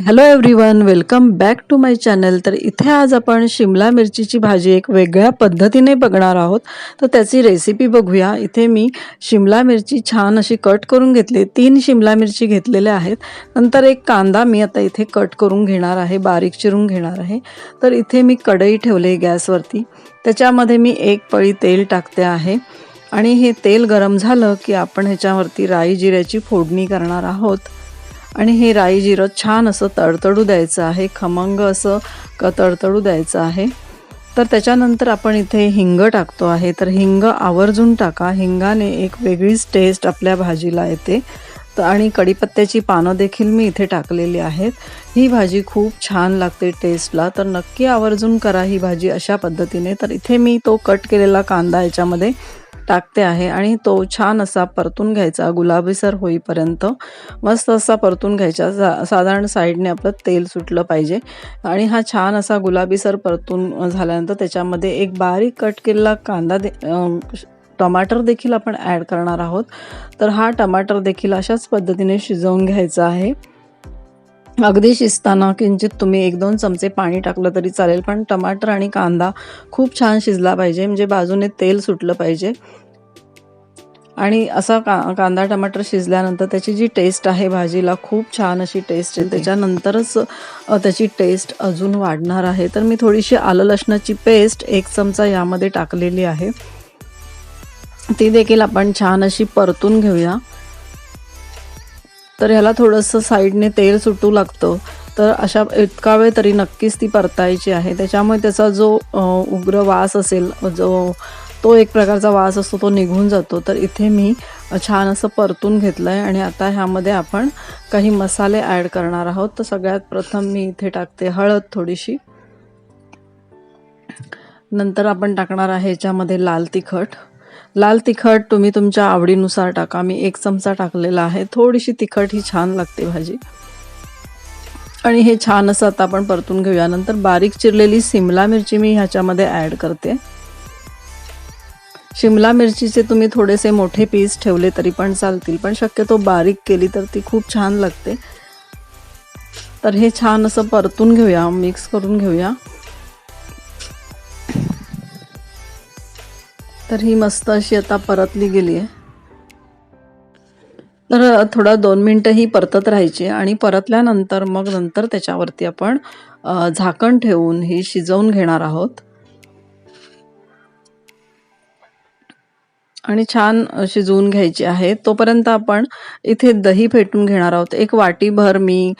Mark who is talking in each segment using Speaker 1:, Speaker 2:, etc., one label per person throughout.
Speaker 1: Hello everyone welcome back to my channel तर इथे आज आपण शिमला मिरचीची भाजी एक वेगळ्या पद्धतीने बघणार आहोत. तर त्याची रेसिपी बघूया. इथे मी शिमला मिरची छान अशी कट करून घेतली. तीन शिमला मिरची घेतलेल्या आहेत. नंतर एक कांदा मी आता इथे कट करून घेणार आहे. बारीक चिरून घेणार आहे. तर इथे मी कढई ठेवले गॅसवरती. त्याच्यामध्ये मी एक पळी तेल टाकते आहे. आणि हे तेल गरम झालं की आपण ह्याच्यावरती राई जिऱ्याची फोडणी करणार आहोत. आणि हे राई जिरं छान असं तडतडू द्यायचं आहे खमंग असं क तडतडू द्यायचं आहे. तर त्याच्यानंतर आपण इथे हिंग टाकतो आहे. तर हिंग आवर्जून टाका. हिंगाने एक वेगळीच टेस्ट आपल्या भाजीला येते. तर आणि कढीपत्त्याची पानं देखील मी इथे टाकलेली आहेत. ही भाजी खूप छान लागते टेस्टला तर नक्की आवर्जून करा ही भाजी अशा पद्धतीने. तर इथे मी तो कट केलेला कांदा याच्यामध्ये टाकते आहे आणि तो छान असा परतून घ्यायचा गुलाबीसर होईपर्यंत. मस्त असा परतून घ्यायचा सा साधारण साईडने आपलं तेल सुटलं पाहिजे. आणि हा छान असा गुलाबीसर परतून झाल्यानंतर त्याच्यामध्ये एक बारीक कट केलेला कांदा दे टमाटर देखील आपण ॲड करणार आहोत. तर हा टमाटर देखील अशाच पद्धतीने शिजवून घ्यायचा आहे. अगदी शिजताना किंचित तुम्ही एक दोन चमचे पाणी टाकलं तरी चालेल पण टमाटर आणि कांदा खूप छान शिजला पाहिजे म्हणजे बाजूने तेल सुटलं पाहिजे. आणि असा का कांदा टमाटर शिजल्यानंतर त्याची जी टेस्ट आहे भाजीला खूप छान अशी टेस्ट आहे. त्याच्यानंतरच त्याची टेस्ट अजून वाढणार आहे. तर मी थोडीशी आलं लसणाची पेस्ट एक चमचा यामध्ये टाकलेली आहे. ती देखील आपण छान अशी परतून घेऊया. तर ह्याला थोडंसं साईडने तेल सुटू लागतं. तर अशा इतका वेळ तरी नक्कीच ती परतायची आहे. त्याच्यामुळे त्याचा जो उग्र वास असेल जो तो एक प्रकारचा वास असतो तो निघून जातो. तर इथे मी छान असं परतून घेतलं आहे आणि आता ह्यामध्ये आपण काही मसाले ॲड करणार आहोत. तर सगळ्यात प्रथम मी इथे टाकते हळद थोडीशी. नंतर आपण टाकणार आहे ह्याच्यामध्ये लाल तिखट. लाल तिखट तुम्ही तुमच्या आवडीनुसार टाका. मी एक चमचा टाकलेला आहे. थोडीशी तिखट ही छान लागते भाजी. आणि हे छान असं आता आपण परतून घेऊया. नंतर बारीक चिरलेली सिमला मिरची मी ह्याच्यामध्ये ॲड करते. शिमला मिरचीचे तुम्ही थोडेसे मोठे पीस ठेवले तरी पण चालतील पण शक्यतो बारीक केली तर ती खूप छान लागते. तर हे छान असं परतून घेऊया मिक्स करून घेऊया. तर ही मस्त अशी आता परतली गेली आहे. तर थोडा दोन मिनटं ही परतत राहायची आणि परतल्यानंतर मग नंतर त्याच्यावरती आपण झाकण ठेवून ही शिजवून घेणार आहोत. आणि छान शिजवून घ्यायची आहे. तोपर्यंत आपण इथे दही फेटून घेणार आहोत. एक वाटीभर मी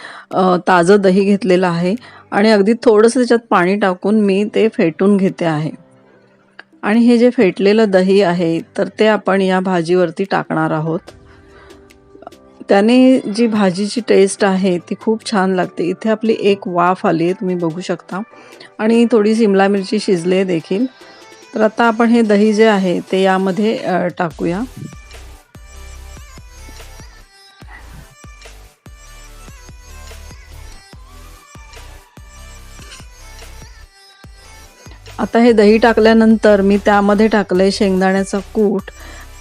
Speaker 1: ताजं दही घेतलेलं आहे आणि अगदी थोडंसं त्याच्यात पाणी टाकून मी ते फेटून घेते आहे. आणि हे जे फेटलेलं दही आहे तर ते आपण या भाजीवरती टाकणार आहोत. त्याने जी भाजीची टेस्ट आहे ती खूप छान लागते. इथे आपली एक वाफ आली आहे तुम्ही बघू शकता. आणि थोडी सिमला मिरची शिजले देखील. तर आता आपण हे दही जे आहे ते यामध्ये टाकूया. आता हे दही टाकल्यानंतर मी त्यामध्ये टाकले शेंगदाण्याचा कूट.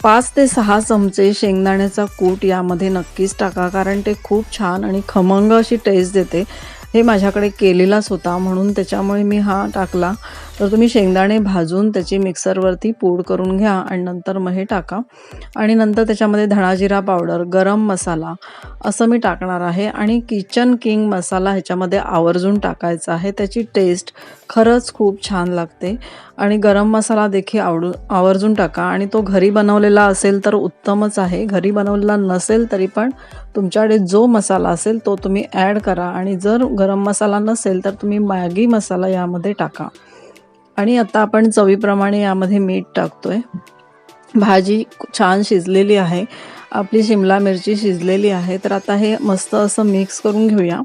Speaker 1: पाच ते सहा चमचे शेंगदाण्याचा कूट यामध्ये नक्कीच टाका कारण ते खूप छान आणि खमंग अशी टेस्ट देते. हे माझ्याकडे केलेलाच होता म्हणून त्याच्यामुळे मी हा टाकला. तर तुम्ही शेंगदाणे भाजून त्याची मिक्सरवरती पूड करून घ्या आणि नंतर मग हे टाका. आणि नंतर त्याच्यामध्ये धणाजिरा पावडर गरम मसाला असं मी टाकणार आहे. आणि किचन किंग मसाला ह्याच्यामध्ये आवर्जून टाकायचा आहे. त्याची टेस्ट खरंच खूप छान लागते. आणि गरम मसाला देखील आवडू आवर्जून टाका. आणि तो घरी बनवलेला असेल तर उत्तमच आहे. घरी बनवलेला नसेल तरी पण तुमच्याकडे जो मसाला असेल तो तुम्ही ॲड करा. आणि जर गरम मसाला नसेल तर तुम्ही मॅगी मसाला यामध्ये टाका. आणि आता आपण चवीप्रमाणे यामध्ये मीठ टाकतो आहे भाजी छान शिजलेली आहे. आपली शिमला मिरची शिजलेली आहे. तर आता हे मस्त असं मिक्स करून घेऊया.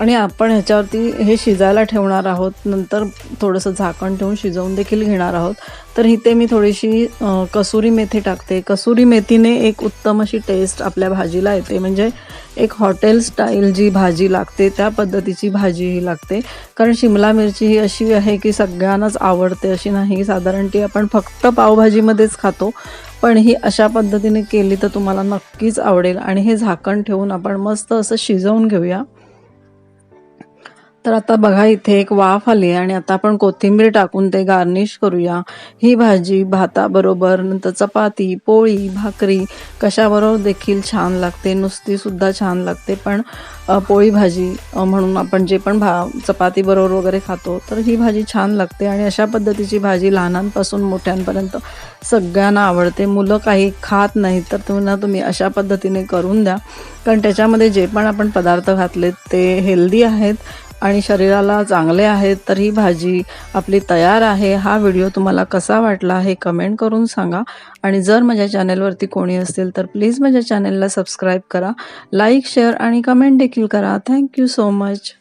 Speaker 1: आणि आपण ह्याच्यावरती हे शिजायला ठेवणार आहोत नंतर थोडंसं झाकण ठेवून शिजवून देखील घेणार आहोत. तर इथे मी थोडीशी कसुरी मेथी टाकते. कसुरी मेथीने एक उत्तम अशी टेस्ट आपल्या भाजीला येते. म्हणजे एक हॉटेल स्टाईल जी भाजी लागते त्या पद्धतीची भाजी ही लागते. कारण शिमला मिरची ही अशी आहे की सगळ्यांनाच आवडते अशी नाही. साधारण ती आपण फक्त पावभाजीमध्येच खातो. पण ही अशा पद्धतीने केली तर तुम्हाला नक्कीच आवडेल. आणि हे झाकण ठेवून आपण मस्त असं शिजवून घेऊया. तर आता बघा इथे एक वाफ आली आणि आता आपण कोथिंबीर टाकून ते गार्निश करूया. ही भाजी भाताबरोबर नंतर चपाती पोळी भाकरी कशाबरोबर देखील छान लागते नुसती सुद्धा छान लागते. पण पोळी भाजी म्हणून आपण जे पण भा चपाती बरोबर वगैरे खातो तर ही भाजी छान लागते. आणि अशा पद्धतीची भाजी लहानांपासून मोठ्यांपर्यंत सगळ्यांना आवडते. मुलं काही खात नाहीत तर तुम्हाला तुम्ही अशा पद्धतीने करून द्या. कारण त्याच्यामध्ये जे पण आपण पदार्थ घातलेत ते हेल्दी आहेत. आणि शरीराला चांगले आहेत तर ही भाजी आपली तयार आहे. हा व्हिडिओ तुम्हाला कसा वाटला हे कमेंट करून सांगा. आणि जर माझ्या चॅनलवरती कोणी असतील तर प्लीज माझ्या चॅनलला सबस्क्राईब करा. लाईक शेअर आणि कमेंट देखील करा. Thank you so much.